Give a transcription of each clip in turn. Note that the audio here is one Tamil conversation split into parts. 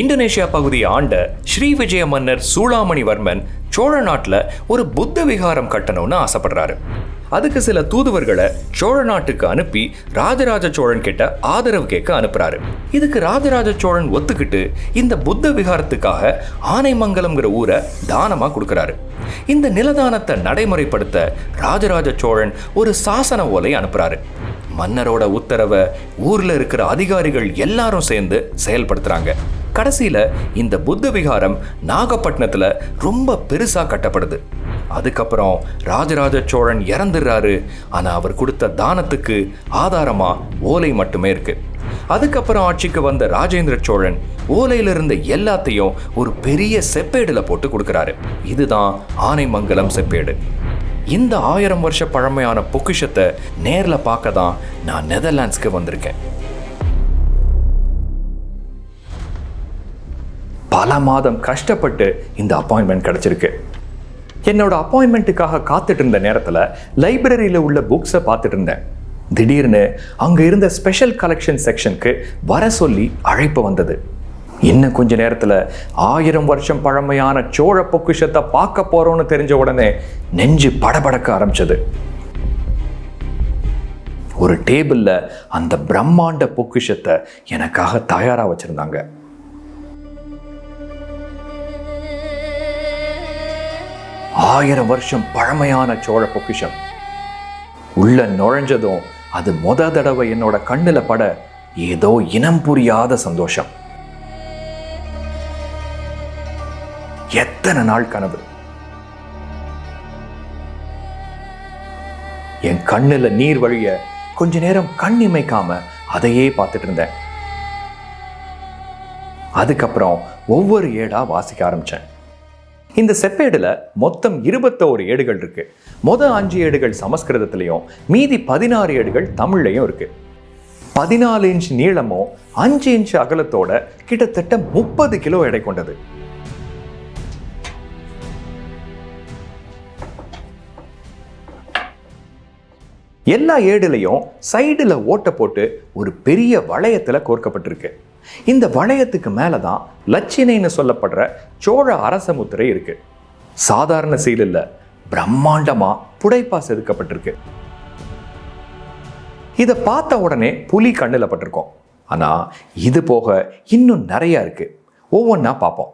இந்தோனேஷியா பகுதியை ஆண்ட ஸ்ரீ விஜய மன்னர் சூளாமணிவர்மன் சோழ நாட்டில் ஒரு புத்த விகாரம் கட்டணும்னு ஆசைப்படுறாரு. அதுக்கு சில தூதுவர்களை சோழ நாட்டுக்கு அனுப்பி ராஜராஜ சோழன் கிட்ட ஆதரவு கேட்க அனுப்புறாரு. இதுக்கு ராஜராஜ சோழன் ஒத்துக்கிட்டு இந்த புத்த விகாரத்துக்காக ஆனைமங்கலம்ங்கிற ஊரை தானமா கொடுக்கறாரு. இந்த நிலதானத்தை நடைமுறைப்படுத்த ராஜராஜ சோழன் ஒரு சாசன ஓலை அனுப்புறாரு. மன்னரோட உத்தரவை ஊர்ல இருக்கிற அதிகாரிகள் எல்லாரும் சேர்ந்து செயல்படுத்துறாங்க. கடைசியில் இந்த புத்த விகாரம் நாகப்பட்டினத்தில் ரொம்ப பெருசாக கட்டப்படுது. அதுக்கப்புறம் ராஜராஜ சோழன் இறந்துடுறாரு. ஆனால் அவர் கொடுத்த தானத்துக்கு ஆதாரமாக ஓலை மட்டுமே இருக்கு. அதுக்கப்புறம் ஆட்சிக்கு வந்த ராஜேந்திர சோழன் ஓலையில இருந்த எல்லாத்தையும் ஒரு பெரிய செப்பேடுல போட்டு கொடுக்கறாரு. இதுதான் ஆனைமங்கலம் செப்பேடு. இந்த ஆயிரம் வருஷ பழமையான பொக்கிஷத்தை நேரில் பார்க்க தான் நான் நெதர்லாண்ட்ஸ்க்கு வந்திருக்கேன். பல மாதம் கஷ்டப்பட்டு இந்த அப்பாயின்மெண்ட் கிடச்சிருக்கு. என்னோட அப்பாயின்மெண்ட்டுக்காக காத்துட்டு இருந்த நேரத்தில் லைப்ரரியில் உள்ள புக்ஸை பார்த்துட்டு இருந்தேன் திடீர்னு அங்கே இருந்த ஸ்பெஷல் கலெக்ஷன் செக்ஷனுக்கு வர சொல்லி அழைப்பு வந்தது. இன்னும் கொஞ்ச நேரத்தில் ஆயிரம் வருஷம் பழமையான சோழ பொக்கிஷத்தை பார்க்க போகிறோன்னு தெரிஞ்ச உடனே நெஞ்சு படபடக்க ஆரம்பிச்சது. ஒரு டேபிளில் அந்த பிரம்மாண்ட பொக்கிஷத்தை எனக்காக தயாராக வச்சுருந்தாங்க. ஆயிரம் வருஷம் பழமையான சோழ பொக்கிஷம். உள்ள நுழைஞ்சதும் அது மொத தடவை என்னோட கண்ணுல பட ஏதோ இனம் புரியாத சந்தோஷம். எத்தனை நாள் கனவு? என் கண்ணுல நீர் வழிய கொஞ்ச நேரம் கண் இமைக்காம அதையே பார்த்துட்டு இருந்தேன். அதுக்கப்புறம் ஒவ்வொரு ஏடா வாசிக்க ஆரம்பிச்சேன். இந்த செப்பேடில் மொத்தம் இருபத்தோரு ஏடுகள் இருக்கு. மொத அஞ்சு ஏடுகள் சமஸ்கிருதத்திலையும் மீதி பதினாறு ஏடுகள் தமிழ்லையும் இருக்கு. பதினாலு இன்ச் நீளமும் அஞ்சு இன்ச் அகலத்தோட கிட்டத்தட்ட முப்பது கிலோ எடை கொண்டது. எல்லா ஏடுலையும் சைடுல ஓட்டை போட்டு ஒரு பெரிய வளையத்துல கோர்க்கப்பட்டிருக்கு. இந்த வளையத்துக்கு மேலே தான் லட்சினைன்னு சொல்லப்படுற சோழ அரச முத்திரை இருக்கு. சாதாரண செயலில் பிரம்மாண்டமாக பிரம்மாண்டமா புடைப்பா செதுக்கப்பட்டிருக்கு. இதை பார்த்த உடனே புலி கண்ணுல பட்டிருக்கோம். ஆனா இது போக இன்னும் நிறையா இருக்கு. ஒவ்வொன்றா பார்ப்போம்.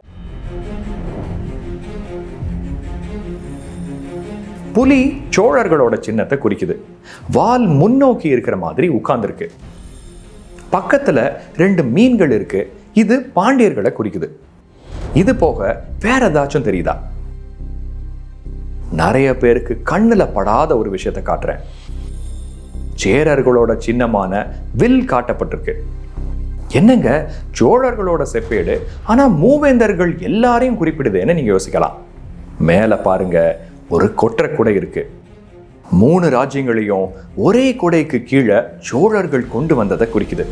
புலி சோழர்களோட சின்னத்தை குறிக்குது. வால் முன்னோக்கி இருக்கிற மாதிரி உட்கார்ந்துருக்கு. பக்கத்தில் ரெண்டு மீன்கள் இருக்கு. இது பாண்டியர்களை குறிக்குது. இது போக வேற ஏதாச்சும் தெரியுதா? நிறைய பேருக்கு கண்ணில் படாத ஒரு விஷயத்தை காட்டுறேன். சேரர்களோட சின்னமான வில் காட்டப்பட்டிருக்கு. என்னங்க? சோழர்களோட செப்பேடு. ஆனால் மூவேந்தர்கள் எல்லாரையும் குறிப்பிடுதுன்னு நீங்கள் யோசிக்கலாம். மேலே பாருங்க ஒரு கொற்ற கூட இருக்குது மூணு ராஜ்யங்களையும் ஒரே கொடைக்கு கீழே சோழர்கள் கொண்டு வந்ததை குறிக்குது.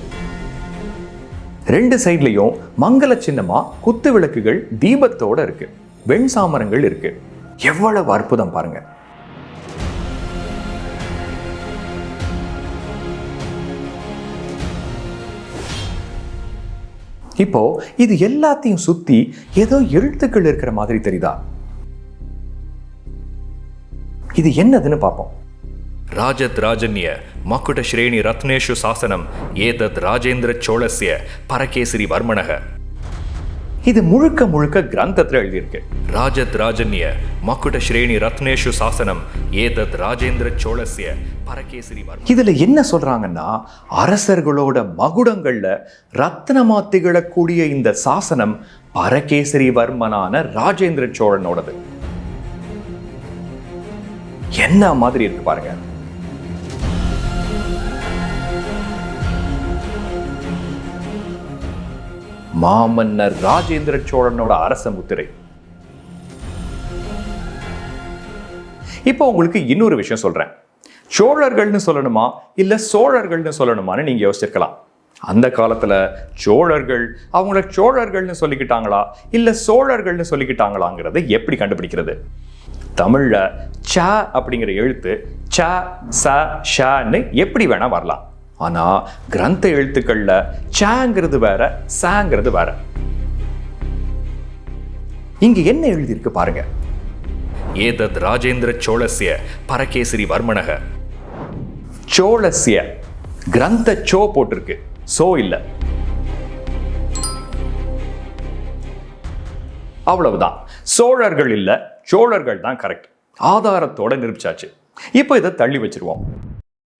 ரெண்டு சைட்லையும் மங்கள சின்னமா குத்து விளக்குகள் தீபத்தோட இருக்கு. வெண் சாமரங்கள் இருக்கு. எவ்வளவு அற்புதம் பாருங்க. இப்போ இது எல்லாத்தையும் சுத்தி ஏதோ எழுத்துக்கள் இருக்கிற மாதிரி தெரியுதா? இது என்னதுன்னு பார்ப்போம். ராஜத் ராஜன்ய மக்குட ஸ்ரேணி ரத்னேஷு சாசனம் ஏதத் ராஜேந்திர சோழஸ்ய பரகேசரி வர்மணக இது முழுக்க முழுக்க கிரந்தத்துல எழுதியிருக்கு. ராஜத் ராஜன்ய மக்குட ஸ்ரேணி ரத்னேஷு சாசனம் ஏதத் ராஜேந்திர சோழஸ்ய பரகேசரி வர்ம இதுல என்ன சொல்றாங்கன்னா அரசர்களோட மகுடங்கள்ல ரத்னமா திகழக்கூடிய இந்த சாசனம் பரகேசரி வர்மனான ராஜேந்திர சோழனோடது. என்ன மாதிரி இருக்கு பாருங்க. மாமன்னர் ராஜேந்திர சோழனோட அரச முத்திரை. இப்போ உங்களுக்கு இன்னொரு விஷயம் சொல்றேன். சோழர்கள்னு சொல்லணுமா? இல்ல சோழர்கள்னு சொல்லணுமான்னு நீங்க யோசிச்சிருக்கலாம். அந்த காலத்துல சோழர்கள் அவங்கள சோழர்கள்னு சொல்லிக்கிட்டாங்களா? இல்ல சோழர்கள்னு சொல்லிக்கிட்டாங்களாங்கிறத எப்படி கண்டுபிடிக்கிறது? தமிழ்ல ச அப்படிங்கிற எழுத்து ச ச ஷன்னு எப்படி வேணா வரலாம். ஆனா கிரந்த எழுத்துக்கள்ல சாங்கிறது வேற சாங்கிறது வேற. இங்க என்ன எழுதியிருக்கு பாருங்க. ஏதத் ராஜேந்திர சோழஸ்ய பரகேசரி வர்மனக. சோழஸ்ய கிரந்த சோ போட்டிருக்கு. சோ இல்ல. அவ்வளவுதான். சோழர்கள் இல்ல சோழர்கள் தான் கரெக்ட் ஆதாரத்தோட நிரூபிச்சாச்சு. இப்போ இதை தள்ளி வச்சிருவோம்.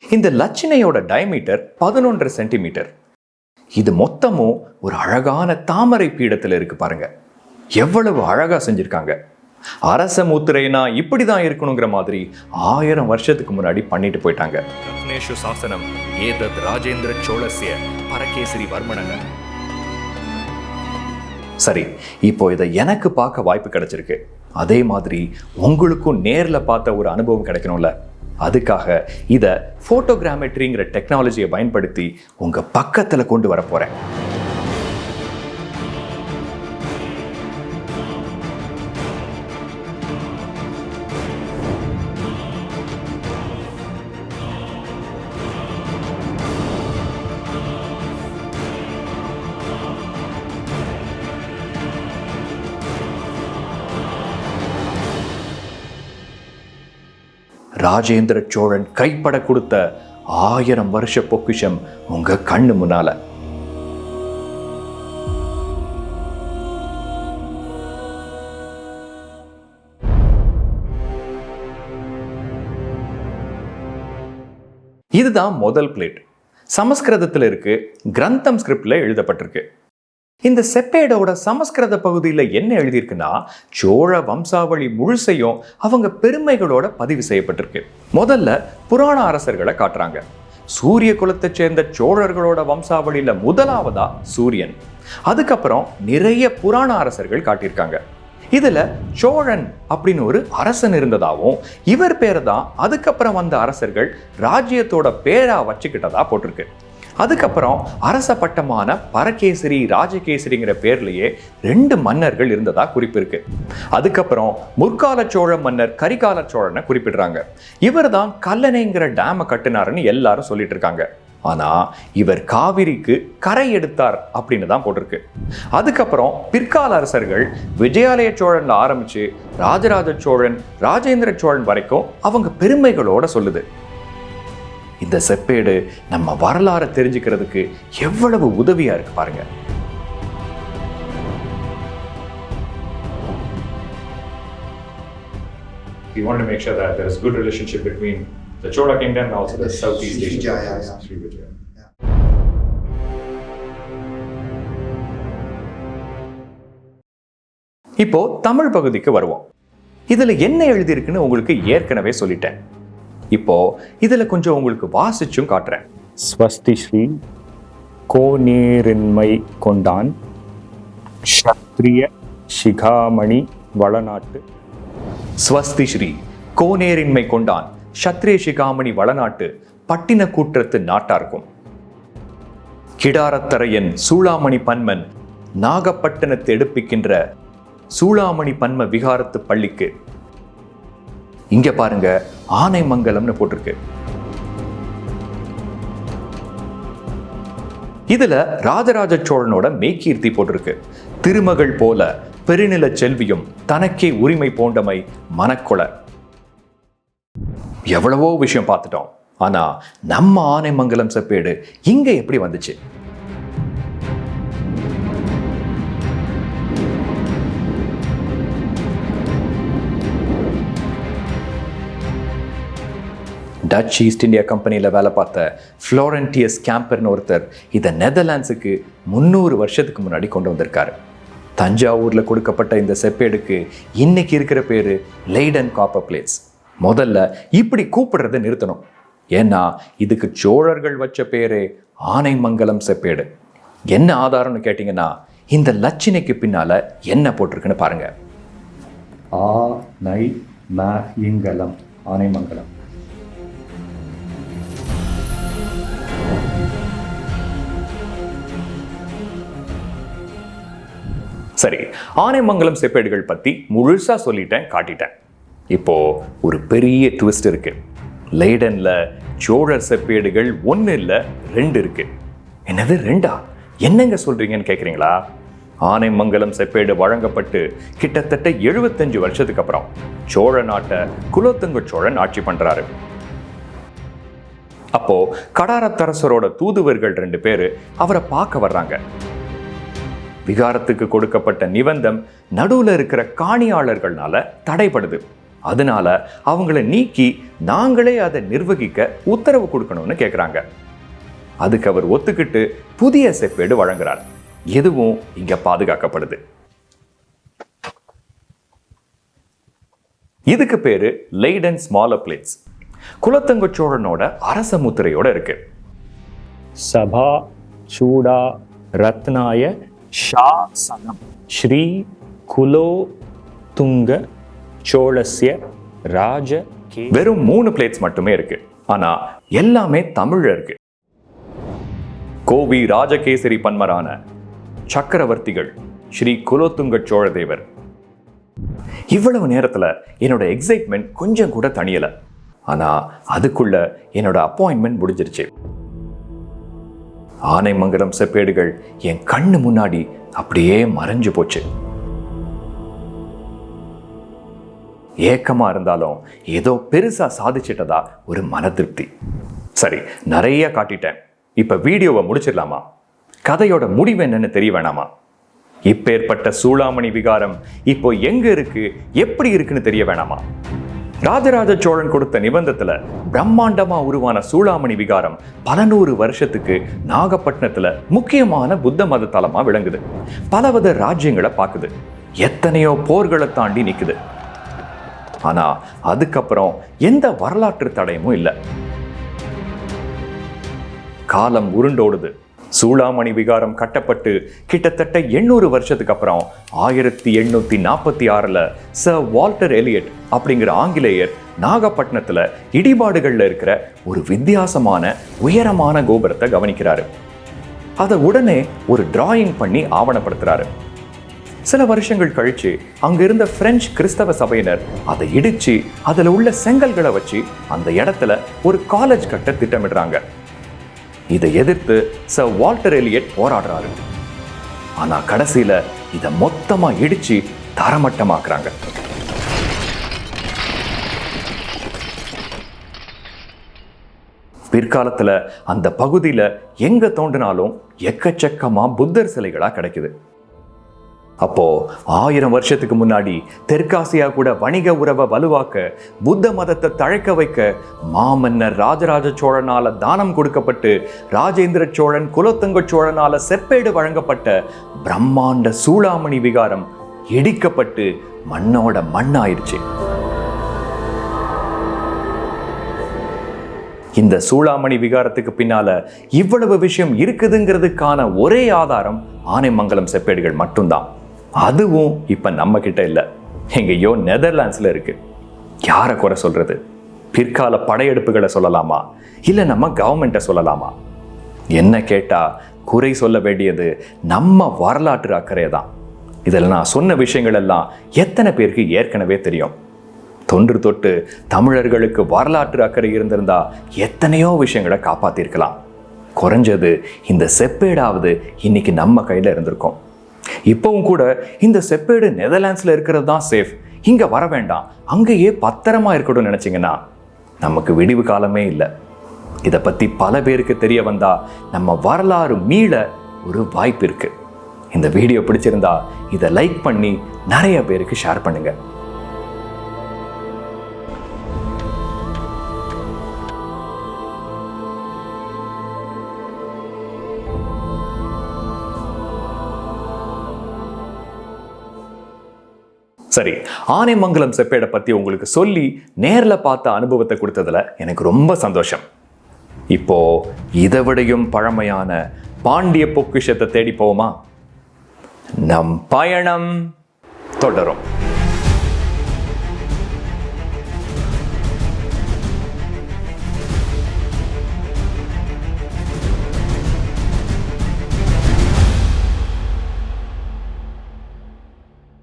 இந்த லட்சணையோட டயமீட்டர் பதினொன்றரை சென்டிமீட்டர் இது மொத்தமும் ஒரு அழகான தாமரை பீடத்தில் இருக்கு பாருங்க. எவ்வளவு அழகா செஞ்சிருக்காங்க. அரச முத்திரைனா இப்படிதான் இருக்கணுங்கிற மாதிரி ஆயிரம் வருஷத்துக்கு முன்னாடி பண்ணிட்டு போயிட்டாங்க. ரத்னேஷு சாசனம் ஏதத் ராஜேந்திர சோழஸ்ய பரகேசரி வர்மனக சரி இப்போ இதை எனக்கு பார்க்க வாய்ப்பு கிடைச்சிருக்கு. அதே மாதிரி உங்களுக்கும் நேர்ல பார்த்த ஒரு அனுபவம் கிடைக்கணும்ல. அதுக்காக இதை ஃபோட்டோகிராமெட்ரிங்கிற டெக்னாலஜியை பயன்படுத்தி உங்க பக்கத்துல கொண்டு வர போறேன். ராஜேந்திர சோழன் கைப்பட கொடுத்த ஆயிரம் வருஷ பொக்கிஷம் உங்க கண்ணு முன்னால. இதுதான் முதல் பிளேட் சமஸ்கிருதத்தில் இருக்கு கிரந்தம் ஸ்கிரிப்ட்ல எழுதப்பட்டிருக்கு. இந்த செப்பேடோட சமஸ்கிருத பகுதியில் என்ன எழுதியிருக்குன்னா சோழ வம்சாவளி முழுசையும் அவங்க பெருமைகளோட பதிவு செய்யப்பட்டிருக்கு. முதல்ல புராண அரசர்களை காட்டுறாங்க. சூரிய குலத்தை சேர்ந்த சோழர்களோட வம்சாவளியில முதலாவதா சூரியன். அதுக்கப்புறம் நிறைய புராண அரசர்கள் காட்டியிருக்காங்க. இதுல சோழன் அப்படின்னு ஒரு அரசன் இருந்ததாகவும் இவர் பேரை தான் அதுக்கப்புறம் வந்த அரசர்கள் ராஜ்யத்தோட பேரா வச்சுக்கிட்டதா போட்டிருக்கு. அதுக்கப்புறம் அரச பட்டமான பரகேசரி ராஜகேசரிங்கிற பேர்லேயே ரெண்டு மன்னர்கள் இருந்ததா குறிப்பு இருக்கு அதுக்கப்புறம் முற்கால சோழ மன்னர் கரிகால சோழனை குறிப்பிடுறாங்க. இவர் தான் கல்லணைங்கிற டேமை கட்டினாருன்னு எல்லாரும் சொல்லிட்டு இருக்காங்க ஆனால் இவர் காவிரிக்கு கரை எடுத்தார் அப்படின்னு தான் போட்டிருக்கு. அதுக்கப்புறம் பிற்கால அரசர்கள் விஜயாலய சோழன்ல ஆரம்பிச்சு ராஜராஜ சோழன் ராஜேந்திர சோழன் வரைக்கும் அவங்க பெருமைகளோட சொல்லுது. இந்த செப்பேடு நம்ம வரலாறை தெரிஞ்சுக்கிறதுக்கு எவ்வளவு உதவியா இருக்கு பாருங்க We wanted to make sure that there is good relationship between the Chola kingdom and also the Southeast Asian Srivijaya, kingdoms. yeah. Srivijaya. இப்போ தமிழ் பகுதிக்கு வருவோம் இதுல என்ன எழுதியிருக்குன்னு உங்களுக்கு ஏற்கனவே சொல்லிட்டேன் இப்போ இதுல கொஞ்சம் உங்களுக்கு வாசிச்சும் காட்டுறேன். ஸ்வஸ்தி ஸ்ரீ கோநேரின்மை கொண்டான் க்ஷத்ரிய சிகாமணி வளநாட்டு. ஸ்வஸ்தி ஸ்ரீ கோனேரின்மை கொண்டான் சத்ரே சிகாமணி வளநாட்டு பட்டின கூற்றத்து நாட்டார்க்கும். கிடாரத்தரையன் சூளாமணி பன்மன் நாகப்பட்டினத்தை எடுப்பிக்கின்ற சூளாமணி பன்ம விகாரத்து பள்ளிக்கு இங்க பாருங்க ஆனைமங்கலம்னு போட்டிருக்கு. இதுல ராஜராஜ சோழனோட மெய்கீர்த்தி போட்டிருக்கு. திருமகள் போல பெருநில செல்வியும் தனக்கே உரிமை போண்டமை மனக்கொலை. எவ்வளவோ விஷயம் பார்த்துட்டோம். ஆனா நம்ம ஆனைமங்கலம் செப்பேடு இங்கே எப்படி வந்துச்சு? டச் ஈஸ்ட் இந்தியா கம்பெனியில் வேலை பார்த்த ஃப்ளோரன்டியஸ் கேம்பர்னு ஒருத்தர் இதை நெதர்லாண்ட்ஸுக்கு முந்நூறு வருஷத்துக்கு முன்னாடி கொண்டு வந்திருக்காரு. தஞ்சாவூரில் கொடுக்கப்பட்ட இந்த செப்பேடுக்கு இன்னைக்கு இருக்கிற பேர் லெய்டன் காப்பர் பிளேட்ஸ் முதல்ல இப்படி கூப்பிடுறத நிறுத்தணும். ஏன்னா இதுக்கு சோழர்கள் வச்ச பேரே ஆனைமங்கலம் செப்பேடு. என்ன ஆதாரம்னு கேட்டிங்கன்னா இந்த லட்சணைக்கு பின்னால் என்ன போட்டிருக்குன்னு பாருங்கள் ஆ நை ம இங்கலம் ஆனைமங்கலம். சரி ஆனைமங்கலம் செப்பேடுகள் பற்றி முழுசாக சொல்லிட்டேன் காட்டிட்டேன். இப்போது ஒரு பெரிய ட்விஸ்ட் இருக்குது லைடனில் சோழர் செப்பேடுகள் ஒன்று இல்லை ரெண்டு இருக்கு. என்னது ரெண்டா? என்னங்க சொல்கிறீங்கன்னு கேட்குறீங்களா ஆனைமங்கலம் செப்பேடு வழங்கப்பட்டு கிட்டத்தட்ட எழுபத்தஞ்சு வருஷத்துக்கு அப்புறம் சோழ நாட்டை குலோத்துங்க சோழன் ஆட்சி பண்ணுறாரு அப்போ கடாரத்தரசரோட தூதுவர்கள் ரெண்டு பேர் அவரை பார்க்க வர்றாங்க. விகாரத்துக்கு கொடுக்கப்பட்ட நிபந்தம் நடுவில் இருக்கிற காணியாளர்கள்னால தடைப்படுது அதனால அவங்கள நீக்கி நாங்களே அதை நிர்வகிக்க உத்தரவு கொடுக்கணும்னு கேட்குறாங்க அதுக்கு அவர் ஒத்துக்கிட்டு புதிய செப்பேடு வழங்குறார். எதுவும் இங்க பாதுகாக்கப்படுது. இதுக்கு பேரு லைடன் ஸ்மாலர் பிளேட்ஸ் குலத்தங்க சோழனோட அரச முத்திரையோட இருக்கு. சபா சூடா ரத்னாய சாசனம் ஸ்ரீ குலோ துங்க சோழஸ்ய ராஜ வெறும் மூணு பிளேட்ஸ் மட்டுமே இருக்கு. ஆனா எல்லாமே தமிழ்ல இருக்கு. கோவி ராஜகேசரி பன்மரான சக்கரவர்த்திகள் ஸ்ரீ குலோத்துங்க சோழதேவர். இவ்வளவு நேரத்துல என்னோட எக்ஸைட்மெண்ட் கொஞ்சம் கூட தணியல. ஆனா அதுக்குள்ள என்னோட அப்பாயின்மெண்ட் முடிஞ்சிருச்சு. ஆனைமங்கலம் செப்பேடுகள் என் கண்ணு முன்னாடி அப்படியே மறைஞ்சு போச்சு. ஏக்கமாக இருந்தாலும் ஏதோ பெருசா சாதிச்சிட்டதா ஒரு மன திருப்தி சரி நிறைய காட்டிட்டேன். இப்போ வீடியோவை முடிச்சிடலாமா? கதையோட முடிவு என்னன்னு தெரிய வேணாமா? இப்பேற்பட்ட சூளாமணி விகாரம் இப்போ எங்க இருக்கு? எப்படி இருக்குன்னு தெரிய வேணாமா? ராஜராஜ சோழன் கொடுத்த நிபந்தத்தில் பிரம்மாண்டமாக உருவான சூளாமணி விகாரம் பல நூறு வருஷத்துக்கு நாகப்பட்டினத்தில் முக்கியமான புத்த மத தலமாக விளங்குது. பலவித ராஜ்யங்களை பார்க்குது. எத்தனையோ போர்களை தாண்டி நிற்குது ஆனால் அதுக்கப்புறம் எந்த வரலாற்று தடயமும் இல்லை. காலம் உருண்டோடுது. சூளாமணி விகாரம் கட்டப்பட்டு கிட்டத்தட்ட எண்ணூறு வருஷத்துக்கு அப்புறம் ஆயிரத்தி எண்ணூத்தி நாற்பத்தி ஆறுல சர் வால்டர் எலியட் அப்படிங்கிற ஆங்கிலேயர் நாகப்பட்டினத்துல இடிபாடுகள்ல இருக்கிற ஒரு வித்தியாசமான உயரமான கோபுரத்தை கவனிக்கிறாரு. அதை உடனே ஒரு டிராயிங் பண்ணி ஆவணப்படுத்துறாரு. சில வருஷங்கள் கழிச்சு அங்க இருந்த பிரெஞ்சு கிறிஸ்தவ சபையினர் அதை இடிச்சு அதுல உள்ள செங்கல்களை வச்சு அந்த இடத்துல ஒரு காலேஜ் கட்ட திட்டமிடுறாங்க. இதை எதிர்த்து சர் வால்டர் எலியட் போராடுறாரு. ஆனா கடைசியில இதை மொத்தமா இடிச்சு தரமட்டமாக்குறாங்க. பிற்காலத்துல அந்த பகுதியில எங்க தோண்டினாலும் எக்கச்சக்கமா புத்தர் சிலைகளா கிடைக்குது. அப்போது ஆயிரம் வருஷத்துக்கு முன்னாடி தெற்காசியா கூட வணிக உறவை வலுவாக்க புத்த மதத்தை தழைக்க வைக்க மாமன்னர் ராஜராஜ சோழனால தானம் கொடுக்கப்பட்டு ராஜேந்திர சோழன் குலத்தங்க சோழனால செப்பேடு வழங்கப்பட்ட பிரம்மாண்ட சூளாமணி விகாரம் இடிக்கப்பட்டு மண்ணோட மண்ணாயிருச்சு. இந்த சூளாமணி விகாரத்துக்கு பின்னால இவ்வளவு விஷயம் இருக்குதுங்கிறதுக்கான ஒரே ஆதாரம் ஆனைமங்கலம் செப்பேடுகள் மட்டும்தான். அதுவும் இப்போ நம்மக்கிட்ட இல்லை. எங்கேயோ நெதர்லாண்ட்ஸில் இருக்குது யாரை குறை சொல்கிறது பிற்கால படையெடுப்புகளை சொல்லலாமா? இல்லை நம்ம கவர்மெண்ட்டை சொல்லலாமா? என்ன கேட்டால் குறை சொல்ல வேண்டியது நம்ம வரலாற்று அக்கறை தான் இதில் நான் சொன்ன விஷயங்கள் எல்லாம் எத்தனை பேருக்கு ஏற்கனவே தெரியும். தொன்று தொட்டு தமிழர்களுக்கு வரலாற்று அக்கறை இருந்திருந்தா எத்தனையோ விஷயங்களை காப்பாற்றிருக்கலாம் குறைஞ்சது இந்த செப்பேடாவது இன்னைக்கு நம்ம கையில் இருந்திருக்கோம். இப்போவும் கூட இந்த செப்பேடு நெதர்லாண்ட்ஸில் இருக்கிறது தான் சேஃப் இங்கே வர வேண்டாம். அங்கேயே பத்திரமா இருக்கட்டும் நினச்சிங்கன்னா நமக்கு விடிவு காலமே இல்லை. இதை பற்றி பல பேருக்கு தெரிய வந்தா நம்ம வரலாறு மீள ஒரு வாய்ப்பு இருக்குது இந்த வீடியோ பிடிச்சிருந்தா இதை லைக் பண்ணி நிறைய பேருக்கு ஷேர் பண்ணுங்க. சரி ஆனைமங்கலம் செப்பேடை பற்றி உங்களுக்கு சொல்லி நேரில் பார்த்த அனுபவத்தை கொடுத்ததுல எனக்கு ரொம்ப சந்தோஷம். இப்போ இதை விடையும் பழமையான பாண்டிய பொக்கிஷத்தை தேடி போவோமா? நம் பயணம் தொடரும்.